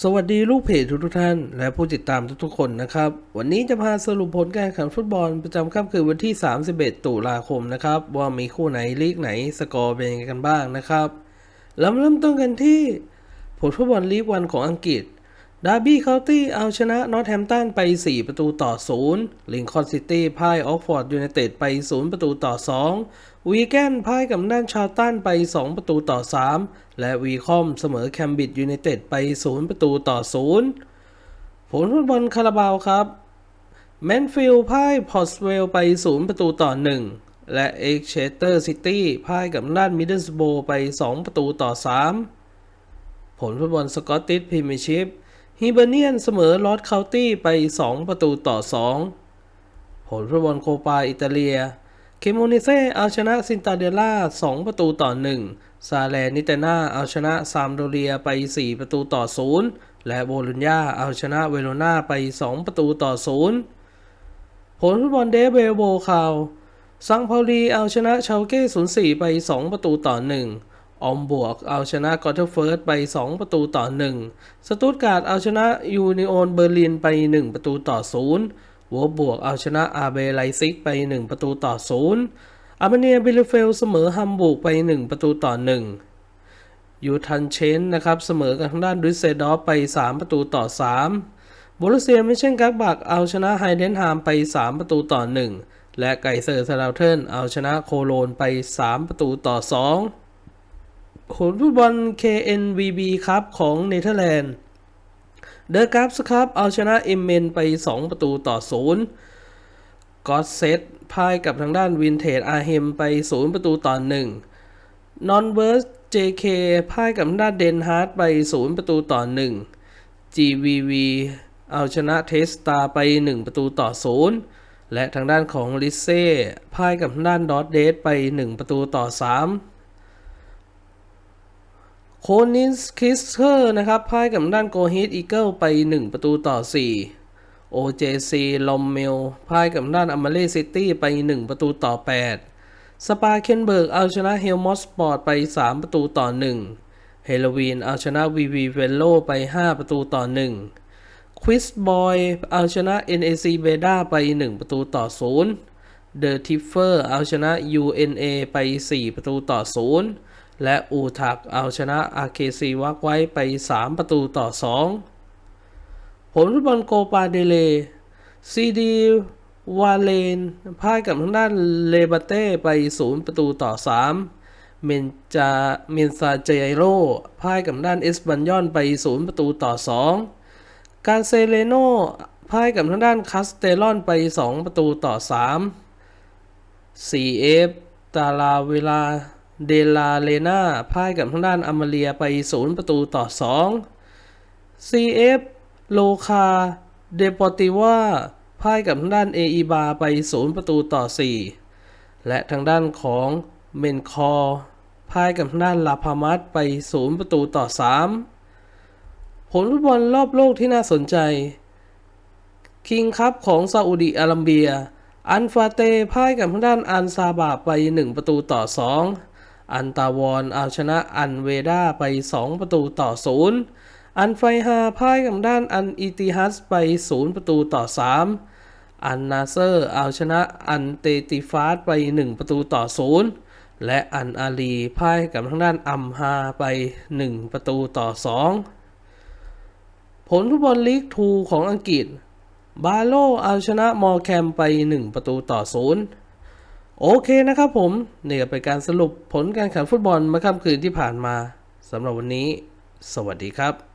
สวัสดีลูกเพจทุกท่าน และผู้ติดตามทุกๆคนนะครับ วันนี้จะพาสรุปผลการแข่งขันฟุตบอลประจำค่ำคืนวันที่ 31 ตุลาคมนะครับ ว่ามีคู่ไหนลีกไหนสกอร์เป็นยังไงกันบ้างนะครับเราเริ่มต้นกันที่ ผลฟุตบอลลีกวันของอังกฤษ ดาร์บี้เคาน์ตี้เอาชนะนอตแฮมตันไป 4 ประตูต่อ 0 ลิงคอนซิตี้พ่ายออกฟอร์ดยูไนเต็ดไป 0 ประตูต่อ 2 วีแกนพ่ายกับด้านชาวตันไป 2 ประตูต่อ 3 และวีคอมเสมอแคมบิดยูไนเต็ดไป 0 ประตูต่อ 0 ผลฟุตบอลคาราบาวครับ แมนฟิลพ่ายพอสเวลไป 0 ประตูต่อ 1 และเอ็กเชสเตอร์ซิตี้พ่ายกับด้านมิดเดิลสโบไป 2 ประตูต่อ 3 ผลฟุตบอลสกอตติชพรีเมียร์ชิพ ฮิเบเนียนเสมอลอร์ดเคาตี้ไป 2 ประตูต่อ 2 ผลฟุตบอลโคปาอิตาเลีย เคโมนิเซเอาชนะซินตาเดล่า 2 ประตูต่อ 1 ซาแลนิเตนาเอาชนะซามโดเรียไป 4 ประตูต่อ 0 และโบลุญญาเอาชนะเวโรนาไป 2 ประตูต่อ 0 ผลฟุตบอลเดเบลโบคาวซังพาลีเอาชนะชาวเก้04 ไป 2 ประตูต่อ 1 ออมบวกเอาชนะกอเทอร์เฟิร์สไป 2 ประตูต่อ 1 สตุตการ์ดเอาชนะยูนิโอนเบอร์ลินไป 1 ประตูต่อ 0วัวบวกเอาชนะอาเบไลซิกไป 1 ประตูต่อ 0 อาร์เมเนียบิลเฟลเสมอฮัมบูร์กไป 1 ประตูต่อ 1 ยูทันเชนนะครับเสมอกันทางด้านดุสเซดอฟไป 3 ประตูต่อ 3บรูเซียไมิเช่นกักบักเอาชนะไฮเดนฮามไป 3 ประตูต่อ 1 และไกเซอร์ซาลาวเทิร์นเอาชนะโคโลนไป 3 ประตูต่อ 2 ผลฟุตบอล KNVB ครับของเนเธอร์แลนด์ เดอะกัฟส์ครับเอาชนะเอมเมนไป 2 ประตูต่อ 0 กอตเซตพ่ายกับทางด้านวินเทจอาร์เฮมไป 0 ประตูต่อ 1 นอนเวิร์ส JK พ่ายกับทางด้านเดนฮาร์ดไป 0 ประตูต่อ 1 GVV เอาชนะเทสตาไป 1 ประตูต่อ 0 และทางด้านของลิเซ่พ่ายกับทางด้านดอตเดสไป 1 ประตูต่อ 3 โคนินส์คิสเตอร์นะครับพ่ายกับด้านโกฮิตอีเกิลไป 1 ประตูต่อ 4 OJC ลอมเมลพ่ายกับด้านอเมเลซิตี้ไป 1 ประตูต่อ 8 สปาเคนเบิร์กเอาชนะเฮลมอสปอร์ตไป 3 ประตูต่อ 1 เฮโลวีนเอาชนะวีวีเวลโลไป 5 ประตูต่อ 1 ควิสบอยเอาชนะ NAC เบด้าไป 1 ประตูต่อ0เดอะทิฟเฟอร์เอาชนะ UNA ไป 4 ประตูต่อ 0 และอูทักเอาชนะ RKC วักไว้ไป 3 ประตูต่อ 2 ผลฟุตบอลโกปาเดเลซีดีวาเลนพ่ายกับทางด้านเลบาเต้ไป 0 ประตูต่อ 3 เมนจาเมนซาเจไโรพ่ายกับด้านเอสบันยอนไป 0 ประตูต่อ 2 การเซเลโนพ่ายกับทางด้านคาสเตลอนไป 2 ประตูต่อ 3 4F ตาลาเวลา เดลาเลนาพ่ายกับทางด้านอเมเลียไป 0 ประตูต่อ 2 CF โลคา เดปอติว่าพ่ายกับทางด้านเออีบาไป 0 ประตูต่อ 4 และทางด้านของเมนคอร์พ่ายกับทางด้านลาพามัสไป 0 ประตูต่อ 3 ผลฟุตบอลรอบโลกที่น่าสนใจ คิงคัพของซาอุดิอาระเบีย อันฟาเตพ่ายกับทางด้านอันซาบาไป 1 ประตูต่อ 2 อันตาวอนเอาชนะอันเวดาไป 2 ประตูต่อ 0 อันไฟฮาพ่ายกับด้านอันอิติฮัสไป 0 ประตูต่อ 3 อันนาเซอร์เอาชนะอันเตติฟาสไป 1 ประตูต่อ 0 และอันอาลีพ่ายกับทางด้านอัมฮาไป 1 ประตูต่อ 2 ผลฟุตบอลลีกทูของอังกฤษ บาโลเอาชนะมอร์แคมไป 1 ประตูต่อ 0 โอเคนะครับผม นี่ก็เป็นการสรุปผลการแข่งฟุตบอลเมื่อค่ำคืนที่ผ่านมาสำหรับวันนี้ สวัสดีครับ